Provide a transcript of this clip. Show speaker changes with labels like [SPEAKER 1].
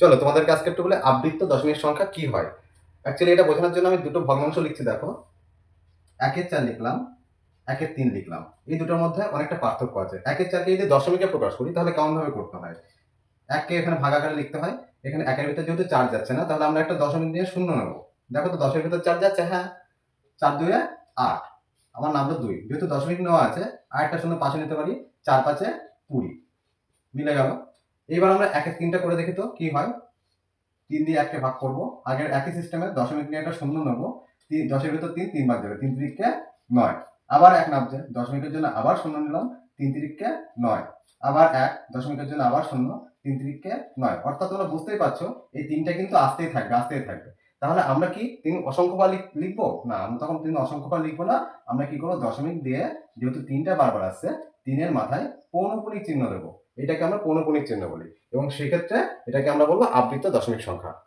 [SPEAKER 1] চলো, তোমাদেরকে আজকে একটু বলে আবৃত্ত দশমিক সংখ্যা কি হয়? অ্যাকচুয়ালি এটা বোঝানোর জন্য আমি দুটো ভগ্নাংশ লিখছি, দেখো। একের চার লিখলাম, একের তিন লিখলাম। এই দুটোর মধ্যে অনেকটা পার্থক্য আছে। একের চারকে যদি দশমিকে প্রকাশ করি, তাহলে কেমনভাবে করতে হয়? এককে এখানে ভাগাকারে লিখতে হয়। এখানে একের ভিতরে যেহেতু চার যাচ্ছে না, তাহলে আমরা একটা দশমিক দিয়ে শূন্য নেব। দেখো তো, দশের ভিতর চার যাচ্ছে হ্যাঁ। চার দুয়ে আট। আমার নামলো দুই। যেহেতু দশমিক নেওয়া আছে আর একটা শূন্য পাশে নিতে পারি, চার পাঁচে কুড়ি। মিলে গেল। এইবার আমরা একের তিনটা করে দেখি তো কি হয়? তিন দিয়ে একটা ভাগ করব। আগের একই সিস্টেমে দশমিক নিয়ে একটা শূন্য নেব। তিন, দশের ভিতর তিন তিন ভাগ যাবে তিন তিরিককে নয়। আবার এক নামছে। দশমিকের জন্য আবার শূন্য নিলাম। তিন তিরিককে নয়। আবার এক, দশমিকের জন্য আবার শূন্য। তিন তিরিককে নয়। অর্থাৎ তোমরা বুঝতেই পারছ, এই তিনটা কিন্তু আসতেই থাকবে আসতেই থাকবে। তাহলে আমরা কি তিন অসংখ্যবার লিখ- লিখব? না, আমরা তখন তিন অসংখ্যবার লিখব না। আমরা কি করব? দশমিক দিয়ে যেহেতু তিনটা বারবার আসছে, তিনের মাথায় পৌনপুনিক চিহ্ন দেবো। এটাকে আমরা পৌনপুনিক চিহ্ন বলি। এবং সেক্ষেত্রে এটাকে আমরা বলব আবৃত্ত দশমিক সংখ্যা।